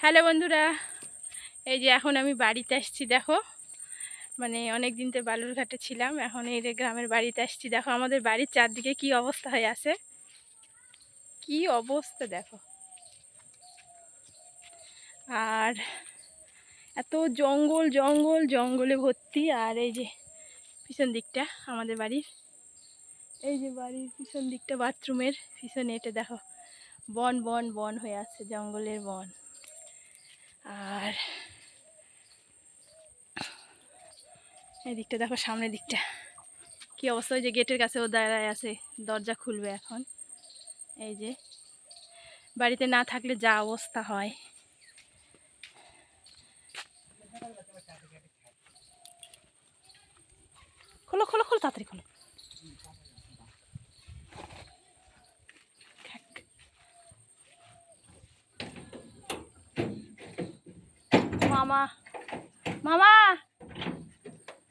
Hello বন্ধুরা, এই যে এখন আমি বাড়িতে আসছি, দেখো। মানে অনেক দিন তো বালুরঘাটে ছিলাম, এখন এই যে গ্রামের বাড়িতে আসছি, দেখো আমাদের বাড়ির চারদিকে কি অবস্থা হয়ে আছে। কি অবস্থা, দেখো। আর এত জঙ্গল জঙ্গল, জঙ্গলে ভর্তি, আর এই যে পিছন দিকটা আমাদের বাড়ির। এই যে বাড়ির পিছন দিকটা, বাথরুমের পিছনে এটা, দেখো। বন বন বন হয়ে আছে, জঙ্গলের বন। আর এই দিকটা দেখো, সামনের দিকটা। কি অবস্থা? ওই যে গেটের কাছে ও দাঁড়ায় আছে, দরজা খুলবে এখন। এই যে, বাড়িতে না থাকলে যা অবস্থা হয়। খোলো খোলো খোলো, তাড়াতাড়ি খোলো থাক। মামা। মামা,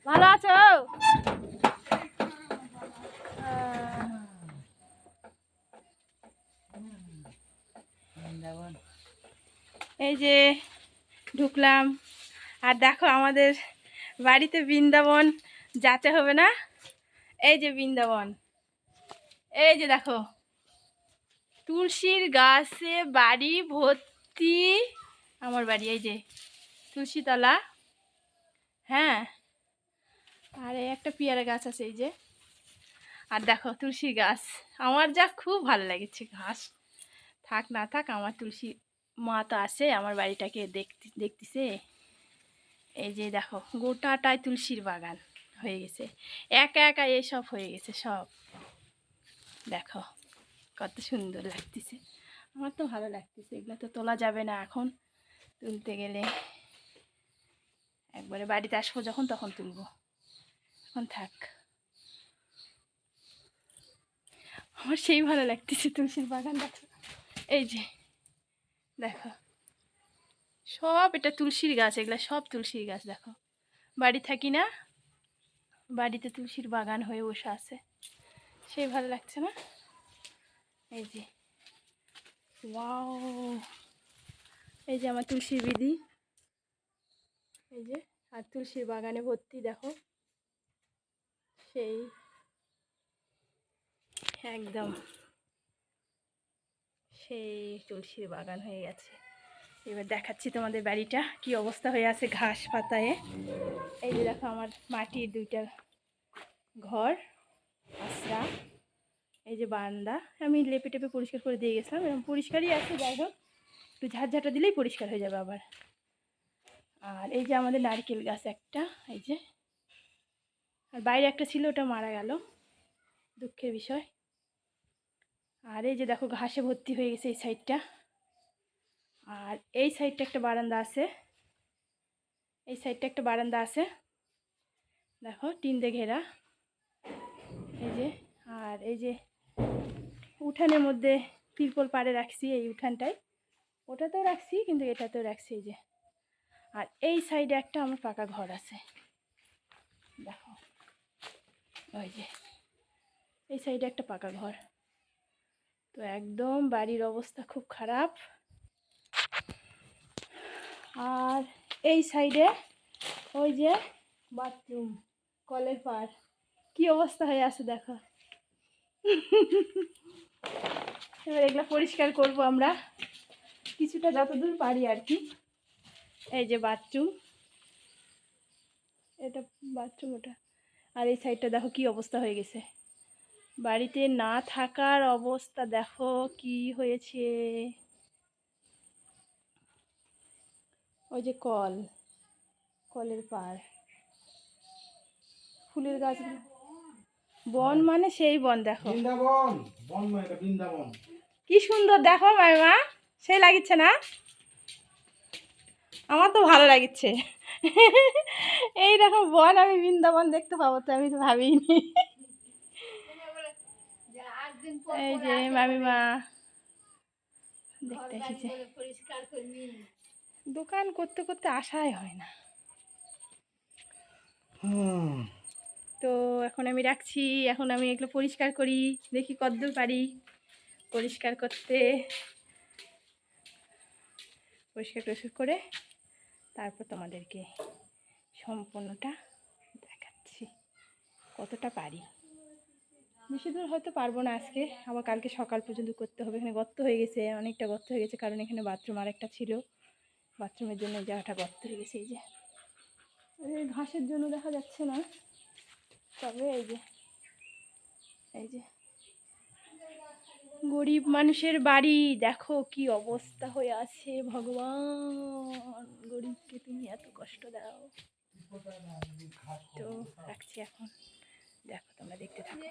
ভালো আছো? এই যে ঢুকলাম। আর দেখো আমাদের বাড়িতে বৃন্দাবন যাতে হবে না? এই যে বৃন্দাবন। এই যে দেখো, তুলসীর গাছে বাড়ি ভর্তি। আমার বাড়ি, এই যে তুলসীতলা। হ্যাঁ। আর, একটা পেয়ারা গাছ আছে এই যে। আর দেখো, তুলসী গাছ। আমার যা খুব ভালো লেগেছে ঘাস। থাক না থাক, আমার তুলসী মা তো আছে, আমার বাড়িটাকে দেখতে, দেখতেছে। এই যে দেখো, গোটাটাই তুলসীর বাগান হয়ে গেছে। একা একা এসব হয়ে গেছে সব। দেখো, কত সুন্দর লাগতেছে। আমার তো ভালো লাগতেছে, এগুলো তো তোলা যাবে না এখন তুলতে গেলে। একবারে বাড়িতে আসব যখন, তখন তুলবো। এখন থাক। আমার সেই ভালো লাগতেছে তুলসীর বাগান দেখো। এই যে, দেখো। সব এটা তুলসীর গাছ, এগুলো সব তুলসীর গাছ দেখো। বাড়ি থাকি না, বাড়িতে তুলসীর বাগান হয়ে বসে আছে। সেই ভালো লাগছে না? এই যে। এই যে আমার তুলসীর বিধি। এই যে। আর তুলসীর বাগানে ভর্তি, দেখো। সেই একদম সেই তুলসীর বাগান হয়ে গেছে। এবার দেখাচ্ছি তোমাদের বাড়িটা, কি অবস্থা হয়ে আছে ঘাস পাতায়। এই যে দেখো আমার মাটির দুইটা ঘর, আশ্রা, এই যে বারান্দা। আমি লেপে টেপে পরিষ্কার করে দিয়ে গেছিলাম এরকম পরিষ্কারই আছে, যাই হোক। একটু ঝাঁঝাটা দিলেই পরিষ্কার হয়ে যাবে আবার। আর এই যে আমাদের নারকেল গাছ একটা, এই যে। আর বাইরে একটা ছিল, ওটা মারা গেল। দুঃখের বিষয়। আর এই যে দেখো, ঘাসে ভর্তি হয়ে গেছে এই সাইডটা। আর এই সাইডটা একটা বারান্দা আছে। এই সাইডটা একটা বারান্দা আছে। দেখো, টিন দিয়ে ঘেরা। এই যে, আর এই যে উঠানের মধ্যে তিরপল পাড়ে রাখছি এই উঠানটায়। ওটাতেও রাখছি, কিন্তু এটাতেও রাখছি, এই যে। আর এই সাইডে একটা আমার পাকা ঘর আছে। দেখো। ওই যে। এই সাইডে একটা পাকা ঘর। তো একদম বাড়ির অবস্থা খুব খারাপ। আর এই সাইডে ওই যে বাথরুম, কলের পার। কি অবস্থা হয়ে আছে দেখো। এবার এগুলো পরিষ্কার করব আমরা। কিছুটা যতদূর পারি আর কি। এই যে বাথরুম। এটা বাথরুম ওটা। আর এই সাইডটা দেখো কি অবস্থা হয়ে গেছে। বাড়িতে না থাকার অবস্থা দেখো কি হয়েছে। ওই যে কল কলের পাড়। ফুলের গাছ বন মানে সেই বন দেখো। বৃন্দাবন। বন নয় বৃন্দাবন। কি সুন্দর দেখো মাইমা সেই লাগিচ্ছে না? আমার তো ভালো লাগছে এই রকম বন আমি বৃন্দাবন দেখতে পাবো তো আমি তো ভাবিনি। এই যে মামিমা দেখতে এসেছে। দোকান করতে করতে আশাই হয় না। তো এখন আমি রাখছি এখন আমি এগুলো পরিষ্কার করি দেখি কতদূর পারি পরিষ্কার করতে পরিষ্কার টরিষ্কার করে তারপর তোমাদেরকে সম্পূর্ণটা দেখাচ্ছি। কতটা পারি? বেশি দূর হয়তো পারব না আজকে। আবার কালকে সকাল পর্যন্ত করতে হবে। এখানে গর্ত হয়ে গেছে, অনেকটা গর্ত হয়ে গেছে, কারণ এখানে বাথরুম আর একটা ছিল বাথরুমের জন্য জায়গাটা গর্ত হয়ে গেছে, এই যে। এই ঘাসের জন্য দেখা যাচ্ছে না। তবে এই যে এই যে। গরিব মানুষের বাড়ি, দেখো কি অবস্থা হয়ে আছে, ভগবান। গরিবকে তুমি এত কষ্ট দাও। তো রাখছি এখন। দেখো তোমরা দেখতে থাকো।